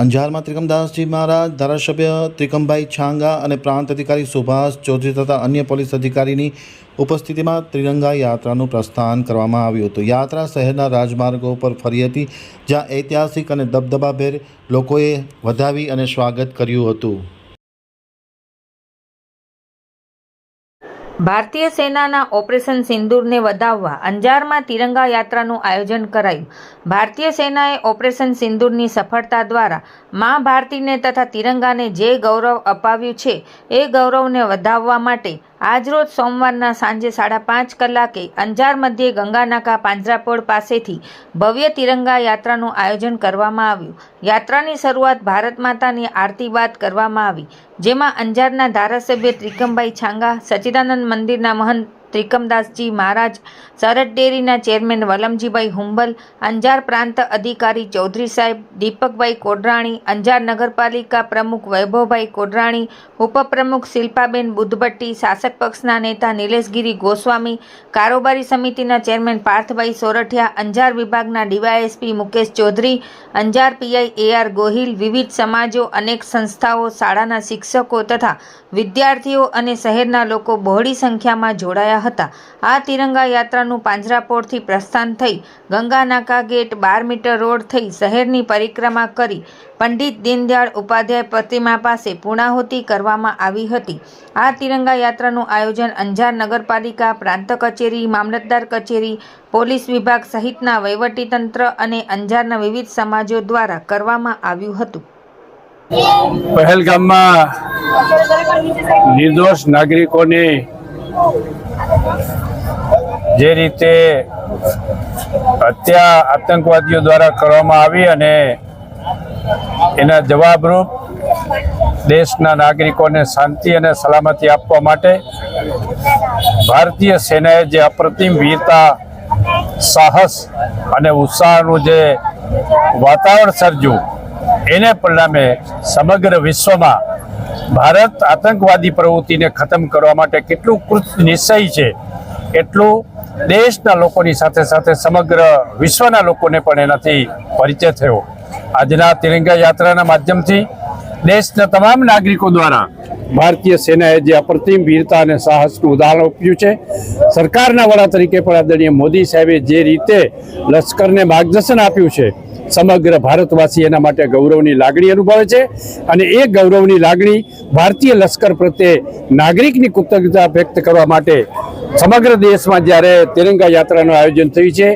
અંજારમાં ત્રિકમદાસજી મહારાજ, ધારાસભ્ય ત્રિકમભાઈ છાંગા અને પ્રાંત અધિકારી સુભાષ ચૌધરી તથા અન્ય પોલીસ અધિકારીની ઉપસ્થિતિમાં ત્રિરંગા યાત્રાનું પ્રસ્થાન કરવામાં આવ્યું હતું. યાત્રા શહેરના રાજમાર્ગો પર ફરી હતી, જ્યાં ઐતિહાસિક અને દબદબાભેર લોકોએ વધાવી અને સ્વાગત કર્યું હતું. ભારતીય સેનાના ઓપરેશન સિંદૂરને વધાવવા અંજારમાં તિરંગા યાત્રાનું આયોજન કરાયું. ભારતીય સેનાએ ઓપરેશન સિંદૂરની સફળતા દ્વારા મા ભારતીને તથા તિરંગાને જે ગૌરવ અપાવ્યું છે, એ ગૌરવને વધાવવા માટે આજરોજ સોમવારના સાંજે સાડા પાંચ કલાકે અંજાર મધ્યે ગંગાનાકા પાંજરાપોળ પાસેથી ભવ્ય તિરંગા યાત્રાનું આયોજન કરવામાં આવ્યું. યાત્રાની શરૂઆત ભારત માતાની આરતી બાદ કરવામાં આવી, જેમાં અંજારના ધારાસભ્ય ત્રિકમભાઈ છાંગા સચ્ચિદાનંદ મંદિરના મહંત ત્રિકમદાસજી મહારાજ, સરહદ ડેરીના ચેરમેન વલમજીભાઈ હુંબલ, અંજાર પ્રાંત અધિકારી ચૌધરી સાહેબ, દીપકભાઈ કોડરાણી, અંજાર નગરપાલિકા પ્રમુખ વૈભવભાઈ કોડરાણી, ઉપપ્રમુખ શિલ્પાબેન બુદ્ધભટ્ટી, શાસક પક્ષના નેતા નિલેશગીરી ગોસ્વામી, કારોબારી સમિતિના ચેરમેન પાર્થભાઈ સોરઠિયા, અંજાર વિભાગના DYSP Mukesh Chaudhary, Anjar PI A R, વિવિધ સમાજો, અનેક સંસ્થાઓ, શાળાના શિક્ષકો તથા વિદ્યાર્થીઓ અને શહેરના લોકો બહોળી સંખ્યામાં જોડાયા હતા. આ તિરંગા યાત્રાનું પાંજરાપોળથી પ્રસ્થાન થઈ ગંગાનાકા ગેટ બાર મીટર રોડ થઈ શહેરની પરિક્રમા કરી પંડિત દીનદયાળ ઉપાધ્યાય પ્રતિમા પાસે પૂર્ણાહુતિ કરવામાં આવી હતી. આ તિરંગા યાત્રાનું આયોજન અંજાર નગરપાલિકા પ્રાંત કચેરી, મામલતદાર કચેરી, પોલીસ વિભાગ સહિતના વહીવટીતંત્ર અને અંજારના વિવિધ સમાજો દ્વારા કરવામાં આવ્યું હતું. પહેલગામમાં નિર્દોષ નાગરિકોને જે રીતે હત્યા આતંકવાદીઓ દ્વારા કરવામાં આવી અને એના જવાબરૂપ દેશના નાગરિકોને શાંતિ અને સલામતી આપવા માટે ભારતીય સેનાએ જે અપ્રતિમ વીરતા, સાહસ અને ઉત્સાહનું જે વાતાવરણ સર્જ્યું, એને પરિણામે સમગ્ર વિશ્વમાં ભારત આતંકવાદી પ્રવૃત્તિને ખતમ કરવા માટે કેટલું કૃત નિશ્ચય છે, એટલું દેશના લોકોની સાથે સાથે સમગ્ર વિશ્વના લોકોને પણ એનાથી પરિચય થયો. આજના તિરંગા યાત્રાના માધ્યમથી દેશના તમામ નાગરિકો દ્વારા ભારતીય સેનાએ જે અપ્રતિમ વીરતા અને સાહસનું ઉદાહરણ આપ્યું છે, સરકારના વડા તરીકે પણ આદરણીય મોદી સાહેબે જે રીતે લશ્કરને માર્ગદર્શન આપ્યું છે, સમગ્ર ભારતવાસી એના માટે ગૌરવની લાગણી અનુભવે છે અને એ ગૌરવની લાગણી ભારતીય લશ્કર પ્રત્યે નાગરિકની કૃતજ્ઞતા વ્યક્ત કરવા માટે સમગ્ર દેશમાં જ્યારે તિરંગા યાત્રાનું આયોજન થયું છે,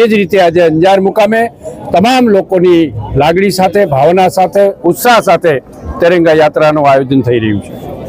એ જ રીતે આજે અંજાર મુકામે તમામ લોકોની લાગણી સાથે ભાવના સાથે ઉત્સાહ સાથે તિરંગા યાત્રાનું આયોજન થઈ રહ્યું છે.